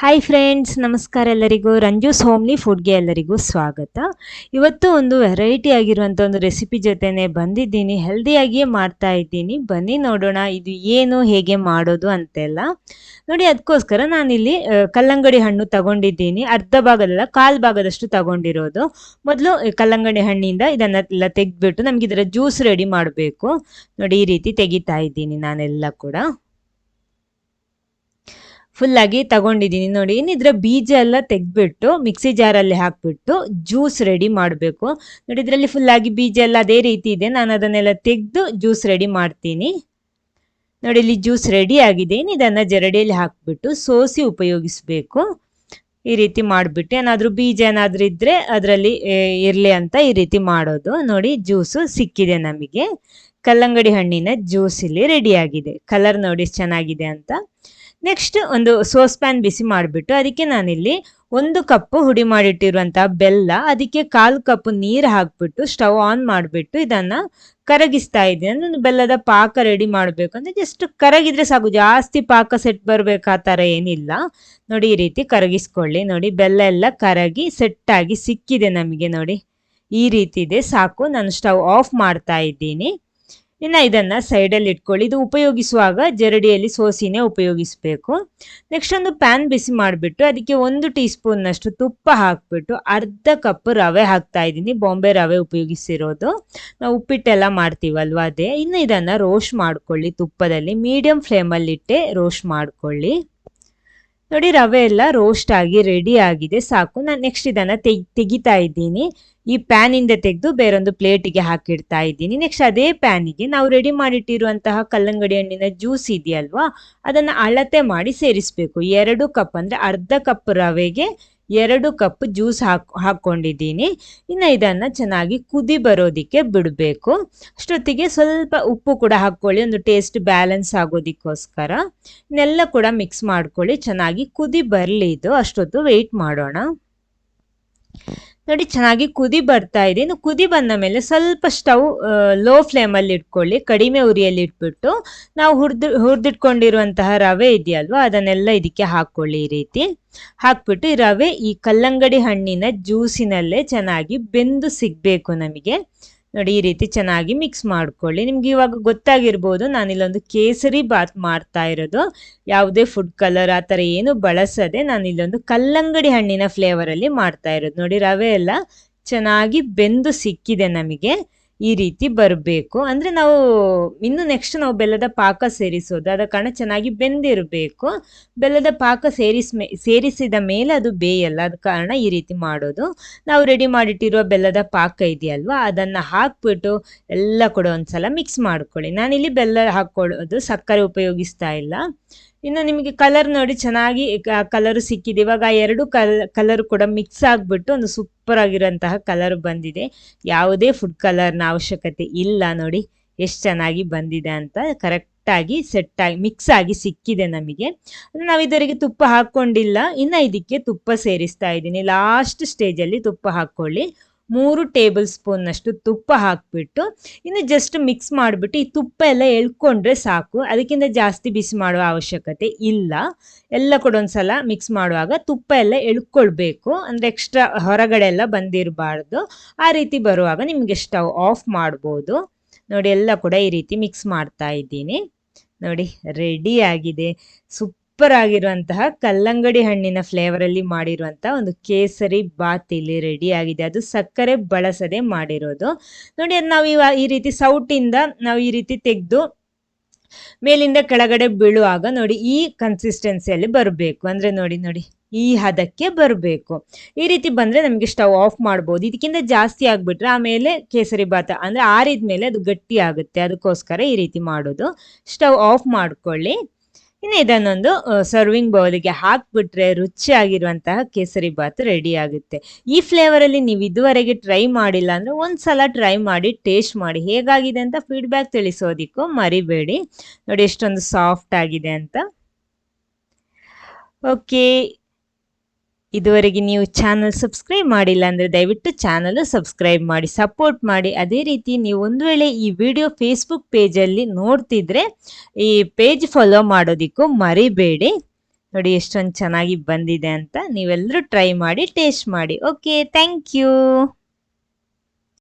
Hi friends ನಮಸ್ಕಾರ ಎಲ್ಲರಿಗೂ. ರಂಜೂಸ್ homely ಫುಡ್ಗೆ ಎಲ್ಲರಿಗೂ ಸ್ವಾಗತ. ಇವತ್ತು ಒಂದು ವೆರೈಟಿ ಆಗಿರುವಂಥ ಒಂದು ರೆಸಿಪಿ ಜೊತೆನೆ ಬಂದಿದ್ದೀನಿ. ಹೆಲ್ದಿಯಾಗಿಯೇ ಮಾಡ್ತಾ ಇದ್ದೀನಿ. ಬನ್ನಿ ನೋಡೋಣ ಇದು ಏನು, ಹೇಗೆ ಮಾಡೋದು ಅಂತೆಲ್ಲ. ನೋಡಿ ಅದಕ್ಕೋಸ್ಕರ ನಾನಿಲ್ಲಿ ಕಲ್ಲಂಗಡಿ ಹಣ್ಣು ತಗೊಂಡಿದ್ದೀನಿ. ಅರ್ಧ ಭಾಗದಲ್ಲ, ಕಾಲು ಭಾಗದಷ್ಟು ತಗೊಂಡಿರೋದು. ಮೊದಲು ಕಲ್ಲಂಗಡಿ ಹಣ್ಣಿಂದ ಇದನ್ನೆಲ್ಲ ತೆಗೆದ್ಬಿಟ್ಟು ಇದರ ಜ್ಯೂಸ್ ರೆಡಿ ಮಾಡಬೇಕು. ನೋಡಿ, ಈ ರೀತಿ ತೆಗಿತಾ ಇದ್ದೀನಿ ನಾನೆಲ್ಲ ಕೂಡ. ಫುಲ್ ಆಗಿ ತಗೊಂಡಿದ್ದೀನಿ. ನೋಡಿ ಇನ್ನು ಇದರ ಬೀಜ ಎಲ್ಲ ತೆಗೆದ್ಬಿಟ್ಟು ಮಿಕ್ಸಿ ಜಾರಲ್ಲಿ ಹಾಕ್ಬಿಟ್ಟು ಜ್ಯೂಸ್ ರೆಡಿ ಮಾಡಬೇಕು. ನೋಡಿ, ಇದರಲ್ಲಿ ಆಗಿ ಬೀಜ ಎಲ್ಲ ಅದೇ ರೀತಿ ಇದೆ. ನಾನು ಅದನ್ನೆಲ್ಲ ತೆಗೆದು ಜ್ಯೂಸ್ ರೆಡಿ ಮಾಡ್ತೀನಿ. ನೋಡಿ, ಇಲ್ಲಿ ಜ್ಯೂಸ್ ರೆಡಿ ಆಗಿದೆ. ಇನ್ನು ಇದನ್ನು ಜರಡಿಯಲ್ಲಿ ಹಾಕ್ಬಿಟ್ಟು ಸೋಸಿ ಉಪಯೋಗಿಸಬೇಕು. ಈ ರೀತಿ ಮಾಡಿಬಿಟ್ಟು ಏನಾದರೂ ಬೀಜ ಏನಾದರೂ ಇದ್ದರೆ ಅದರಲ್ಲಿ ಇರಲಿ ಅಂತ ಈ ರೀತಿ ಮಾಡೋದು. ನೋಡಿ ಜ್ಯೂಸು ಸಿಕ್ಕಿದೆ ನಮಗೆ. ಕಲ್ಲಂಗಡಿ ಹಣ್ಣಿನ ಜ್ಯೂಸ್ ಇಲ್ಲಿ ರೆಡಿ ಆಗಿದೆ. ಕಲರ್ ನೋಡಿ ಚೆನ್ನಾಗಿದೆ ಅಂತ. ನೆಕ್ಸ್ಟ್ ಒಂದು ಸೋಸ್ ಪ್ಯಾನ್ ಬಿಸಿ ಮಾಡಿಬಿಟ್ಟು ಅದಕ್ಕೆ ನಾನಿಲ್ಲಿ ಒಂದು ಕಪ್ಪು ಹುಡಿ ಮಾಡಿಟ್ಟಿರುವಂತಹ ಬೆಲ್ಲ, ಅದಕ್ಕೆ ಕಾಲು ಕಪ್ ನೀರು ಹಾಕ್ಬಿಟ್ಟು ಸ್ಟವ್ ಆನ್ ಮಾಡಿಬಿಟ್ಟು ಇದನ್ನ ಕರಗಿಸ್ತಾ ಇದ್ದೀನಿ ಅಂದ್ರೆ ಬೆಲ್ಲದ ಪಾಕ ರೆಡಿ ಮಾಡಬೇಕು. ಅಂದ್ರೆ ಜಸ್ಟ್ ಕರಗಿದ್ರೆ ಸಾಕು, ಜಾಸ್ತಿ ಪಾಕ ಸೆಟ್ ಬರಬೇಕಾ ಆ ಥರ ಏನಿಲ್ಲ. ನೋಡಿ ಈ ರೀತಿ ಕರಗಿಸ್ಕೊಳ್ಳಿ. ನೋಡಿ ಬೆಲ್ಲ ಎಲ್ಲ ಕರಗಿ ಸೆಟ್ ಆಗಿ ಸಿಕ್ಕಿದೆ ನಮಗೆ ನೋಡಿ. ಈ ರೀತಿ ಇದೆ. ಸಾಕು, ನಾನು ಸ್ಟವ್ ಆಫ್ ಮಾಡ್ತಾ ಇದ್ದೀನಿ. ಇನ್ನು ಇದನ್ನು ಸೈಡಲ್ಲಿ ಇಟ್ಕೊಳ್ಳಿ. ಇದು ಉಪಯೋಗಿಸುವಾಗ ಜರಡಿಯಲ್ಲಿ ಸೋಸಿನೇ ಉಪಯೋಗಿಸಬೇಕು. ನೆಕ್ಸ್ಟ್ ಒಂದು ಪ್ಯಾನ್ ಬಿಸಿ ಮಾಡಿಬಿಟ್ಟು ಅದಕ್ಕೆ ಒಂದು ಟೀ ಸ್ಪೂನ್ನಷ್ಟು ತುಪ್ಪ ಹಾಕ್ಬಿಟ್ಟು ಅರ್ಧ ಕಪ್ ರವೆ ಹಾಕ್ತಾ ಇದ್ದೀನಿ. ಬಾಂಬೆ ರವೆ ಉಪಯೋಗಿಸಿರೋದು. ನಾವು ಉಪ್ಪಿಟ್ಟೆಲ್ಲ ಮಾಡ್ತೀವಲ್ವ ಅದೇ. ಇನ್ನು ಇದನ್ನು ರೋಸ್ಟ್ ಮಾಡ್ಕೊಳ್ಳಿ ತುಪ್ಪದಲ್ಲಿ. ಮೀಡಿಯಂ ಫ್ಲೇಮಲ್ಲಿಟ್ಟೆ ರೋಸ್ಟ್ ಮಾಡ್ಕೊಳ್ಳಿ. ನೋಡಿ ರವೆ ಎಲ್ಲ ರೋಸ್ಟ್ ಆಗಿ ರೆಡಿ ಆಗಿದೆ. ಸಾಕು, ನಾನು ನೆಕ್ಸ್ಟ್ ಇದನ್ನು ತೆಗ್, ತೆಗಿತಾ ಇದ್ದೀನಿ. ಈ ಪ್ಯಾನಿಂದ ತೆಗೆದು ಬೇರೊಂದು ಪ್ಲೇಟಿಗೆ ಹಾಕಿಡ್ತಾ ಇದ್ದೀನಿ. ನೆಕ್ಸ್ಟ್ ಅದೇ ಪ್ಯಾನಿಗೆ ನಾವು ರೆಡಿ ಮಾಡಿಟ್ಟಿರುವಂತಹ ಕಲ್ಲಂಗಡಿ ಹಣ್ಣಿನ ಜ್ಯೂಸ್ ಇದೆಯಲ್ವಾ, ಅದನ್ನು ಅಳತೆ ಮಾಡಿ ಸೇರಿಸಬೇಕು. ಎರಡು ಕಪ್ ಅಂದರೆ ಅರ್ಧ ಕಪ್ ರವೆಗೆ ಎರಡು ಕಪ್ ಜ್ಯೂಸ್ ಹಾಕ್, ಹಾಕ್ಕೊಂಡಿದ್ದೀನಿ. ಇನ್ನು ಇದನ್ನು ಚೆನ್ನಾಗಿ ಕುದಿ ಬರೋದಕ್ಕೆ ಬಿಡಬೇಕು. ಅಷ್ಟೊತ್ತಿಗೆ ಸ್ವಲ್ಪ ಉಪ್ಪು ಕೂಡ ಹಾಕ್ಕೊಳ್ಳಿ. ಒಂದು ಟೇಸ್ಟ್ ಬ್ಯಾಲೆನ್ಸ್ ಆಗೋದಕ್ಕೋಸ್ಕರ. ಇನ್ನೆಲ್ಲ ಕೂಡ ಮಿಕ್ಸ್ ಮಾಡ್ಕೊಳ್ಳಿ. ಚೆನ್ನಾಗಿ ಕುದಿ ಬರಲಿ ಇದು ಅಷ್ಟೊತ್ತು ವೆಯ್ಟ್ ಮಾಡೋಣ. ನೋಡಿ, ಚೆನ್ನಾಗಿ ಕುದಿ ಬರ್ತಾ ಇದೆ. ಇನ್ನು ಕುದಿ ಬಂದ ಮೇಲೆ ಸ್ವಲ್ಪ ಸ್ಟವ್ ಲೋ ಫ್ಲೇಮಲ್ಲಿ ಇಟ್ಕೊಳ್ಳಿ. ಕಡಿಮೆ ಉರಿಯಲ್ಲಿ ಇಟ್ಬಿಟ್ಟು ನಾವು ಹುರಿದು, ಹುರಿದಿಟ್ಕೊಂಡಿರುವಂತಹ ರವೆ ಇದೆಯಲ್ವಾ, ಅದನ್ನೆಲ್ಲ ಇದಕ್ಕೆ ಹಾಕ್ಕೊಳ್ಳಿ ಈ ರೀತಿ. ಹಾಕ್ಬಿಟ್ಟು ಈ ರವೆ, ಈ ಕಲ್ಲಂಗಡಿ ಹಣ್ಣಿನ ಜ್ಯೂಸಿನಲ್ಲೇ ಚೆನ್ನಾಗಿ ಬೆಂದು ಸಿಗಬೇಕು ನಮಗೆ. ನೋಡಿ, ಈ ರೀತಿ ಚೆನ್ನಾಗಿ ಮಿಕ್ಸ್ ಮಾಡ್ಕೊಳ್ಳಿ. ನಿಮ್ಗೆ ಇವಾಗ ಗೊತ್ತಾಗಿರ್ಬೋದು, ನಾನಿಲ್ಲೊಂದು ಕೇಸರಿ ಬಾತ್ ಮಾಡ್ತಾ ಇರೋದು. ಯಾವುದೇ ಫುಡ್ ಕಲರ್ ಆ ಥರ ಏನು ಬಳಸದೆ ನಾನು ಇಲ್ಲೊಂದು ಕಲ್ಲಂಗಡಿ ಹಣ್ಣಿನ ಫ್ಲೇವರಲ್ಲಿ ಮಾಡ್ತಾ ಇರೋದು. ನೋಡಿ, ರವೆ ಎಲ್ಲ ಚೆನ್ನಾಗಿ ಬೆಂದು ಸಿಕ್ಕಿದೆ ನಮಗೆ. ಈ ರೀತಿ ಬರಬೇಕು. ಅಂದರೆ ನಾವು ಇನ್ನು ನೆಕ್ಸ್ಟ್ ನಾವು ಬೆಲ್ಲದ ಪಾಕ ಸೇರಿಸೋದು. ಆದ ಕಾರಣ ಚೆನ್ನಾಗಿ ಬೆಂದಿರಬೇಕು. ಬೆಲ್ಲದ ಪಾಕ ಸೇರಿಸ ಮೇ, ಸೇರಿಸಿದ ಮೇಲೆ ಅದು ಬೇಯಲ್ಲ. ಅದ ಕಾರಣ ಈ ರೀತಿ ಮಾಡೋದು. ನಾವು ರೆಡಿ ಮಾಡಿಟ್ಟಿರುವ ಬೆಲ್ಲದ ಪಾಕ ಇದೆಯಲ್ವ, ಅದನ್ನು ಹಾಕ್ಬಿಟ್ಟು ಎಲ್ಲ ಕೂಡ ಒಂದ್ಸಲ ಮಿಕ್ಸ್ ಮಾಡ್ಕೊಳ್ಳಿ. ನಾನಿಲ್ಲಿ ಬೆಲ್ಲ ಹಾಕ್ಕೊಳ್ಳೋದು ಸಕ್ಕರೆ ಉಪಯೋಗಿಸ್ತಾ ಇಲ್ಲ. ಇನ್ನು ನಿಮಗೆ ಕಲರ್ ನೋಡಿ ಚೆನ್ನಾಗಿ ಕಲರ್ ಸಿಕ್ಕಿದೆ. ಇವಾಗ ಎರಡು ಕಲ್ ಕಲರ್ ಕೂಡ ಮಿಕ್ಸ್ ಆಗಿಬಿಟ್ಟು ಒಂದು ಸೂಪರ್ ಆಗಿರುವಂತಹ ಕಲರ್ ಬಂದಿದೆ. ಯಾವುದೇ ಫುಡ್ ಕಲರ್ನ ಅವಶ್ಯಕತೆ ಇಲ್ಲ ನೋಡಿ, ಎಷ್ಟು ಚೆನ್ನಾಗಿ ಬಂದಿದೆ ಅಂತ ಕರೆಕ್ಟಾಗಿ ಸೆಟ್ ಆಗಿ ಮಿಕ್ಸ್ ಆಗಿ ಸಿಕ್ಕಿದೆ ನಮಗೆ. ನಾವು ಇದರಿಗೆ ತುಪ್ಪ ಹಾಕ್ಕೊಂಡಿಲ್ಲ ಇನ್ನು ಇದಕ್ಕೆ ತುಪ್ಪ ಸೇರಿಸ್ತಾ ಇದ್ದೀನಿ. ಲಾಸ್ಟ್ ಸ್ಟೇಜಲ್ಲಿ ತುಪ್ಪ ಹಾಕ್ಕೊಳ್ಳಿ. ಮೂರು ಟೇಬಲ್ ಸ್ಪೂನ್ನಷ್ಟು ತುಪ್ಪ ಹಾಕಿಬಿಟ್ಟು, ಇನ್ನು ಜಸ್ಟ್ ಮಿಕ್ಸ್ ಮಾಡಿಬಿಟ್ಟು ಈ ತುಪ್ಪ ಎಲ್ಲ ಎಳ್ಕೊಂಡ್ರೆ ಸಾಕು. ಅದಕ್ಕಿಂತ ಜಾಸ್ತಿ ಬಿಸಿ ಮಾಡುವ ಅವಶ್ಯಕತೆ ಇಲ್ಲ. ಎಲ್ಲ ಕೂಡ ಒಂದ್ಸಲ ಮಿಕ್ಸ್ ಮಾಡುವಾಗ ತುಪ್ಪ ಎಲ್ಲ ಎಳ್ಕೊಳ್ಬೇಕು. ಅಂದರೆ ಎಕ್ಸ್ಟ್ರಾ ಹೊರಗಡೆ ಎಲ್ಲ ಬಂದಿರಬಾರ್ದು. ಆ ರೀತಿ ಬರುವಾಗ ನಿಮಗೆ ಸ್ಟವ್ ಆಫ್ ಮಾಡ್ಬೋದು. ನೋಡಿ, ಎಲ್ಲ ಕೂಡ ಈ ರೀತಿ ಮಿಕ್ಸ್ ಮಾಡ್ತಾ ಇದ್ದೀನಿ. ನೋಡಿ ರೆಡಿ ಆಗಿದೆ. ಸೂಪರ್ ಆಗಿರುವಂತಹ ಕಲ್ಲಂಗಡಿ ಹಣ್ಣಿನ ಫ್ಲೇವರ್ ಅಲ್ಲಿ ಮಾಡಿರುವಂತಹ ಒಂದು ಕೇಸರಿ ಬಾತ್ ಇಲ್ಲಿ ರೆಡಿ ಆಗಿದೆ. ಅದು ಸಕ್ಕರೆ ಬಳಸದೆ ಮಾಡಿರೋದು. ನೋಡಿ, ಅದು ನಾವು ಇವ, ಈ ರೀತಿ ಸೌಟಿಂದ ನಾವು ಈ ರೀತಿ ತೆಗೆದು ಮೇಲಿಂದ ಕೆಳಗಡೆ ಬೀಳುವಾಗ ನೋಡಿ ಈ ಕನ್ಸಿಸ್ಟೆನ್ಸಿಯಲ್ಲಿ ಬರಬೇಕು. ಅಂದ್ರೆ ನೋಡಿ ನೋಡಿ, ಈ ಹದಕ್ಕೆ ಬರಬೇಕು. ಈ ರೀತಿ ಬಂದ್ರೆ ನಮಗೆ ಸ್ಟವ್ ಆಫ್ ಮಾಡ್ಬೋದು. ಇದಕ್ಕಿಂತ ಜಾಸ್ತಿ ಆಗ್ಬಿಟ್ರೆ ಆಮೇಲೆ ಕೇಸರಿ ಭಾತ ಅಂದ್ರೆ ಆರಿದ ಮೇಲೆ ಅದು ಗಟ್ಟಿ ಆಗುತ್ತೆ. ಅದಕ್ಕೋಸ್ಕರ ಈ ರೀತಿ ಮಾಡೋದು. ಸ್ಟವ್ ಆಫ್ ಮಾಡ್ಕೊಳ್ಳಿ. ಇನ್ನು ಇದನ್ನೊಂದು ಸರ್ವಿಂಗ್ ಬೌಲಿಗೆ ಹಾಕ್ಬಿಟ್ರೆ ರುಚಿಯಾಗಿರುವಂತಹ ಕೇಸರಿ ಬಾತ್ ರೆಡಿ ಆಗುತ್ತೆ. ಈ ಫ್ಲೇವರಲ್ಲಿ ನೀವು ಇದುವರೆಗೆ ಟ್ರೈ ಮಾಡಿಲ್ಲ ಅಂದರೆ ಒಂದ್ಸಲ ಟ್ರೈ ಮಾಡಿ ಟೇಸ್ಟ್ ಮಾಡಿ ಹೇಗಾಗಿದೆ ಅಂತ ಫೀಡ್ಬ್ಯಾಕ್ ತಿಳಿಸೋದಿಕ್ಕೂ ಮರಿಬೇಡಿ. ನೋಡಿ ಎಷ್ಟೊಂದು ಸಾಫ್ಟ್ ಆಗಿದೆ ಅಂತ. ಓಕೆ ಇದುವರೆಗೆ ನೀವು ಚಾನಲ್ ಸಬ್ಸ್ಕ್ರೈಬ್ ಮಾಡಿಲ್ಲ ಅಂದರೆ ದಯವಿಟ್ಟು ಚಾನಲ್ ಸಬ್ಸ್ಕ್ರೈಬ್ ಮಾಡಿ, ಸಪೋರ್ಟ್ ಮಾಡಿ. ಅದೇ ರೀತಿ ನೀವು ಒಂದು ವೇಳೆ ಈ ವಿಡಿಯೋ ಫೇಸ್ಬುಕ್ ಪೇಜಲ್ಲಿ ನೋಡ್ತಿದ್ರೆ ಈ ಪೇಜ್ ಫಾಲೋ ಮಾಡೋದಕ್ಕೂ ಮರಿಬೇಡಿ. ನೋಡಿ ಎಷ್ಟೊಂದು ಚೆನ್ನಾಗಿ ಬಂದಿದೆ ಅಂತ ನೀವೆಲ್ಲರೂ ಟ್ರೈ ಮಾಡಿ ಟೇಸ್ಟ್ ಮಾಡಿ. Okay thank you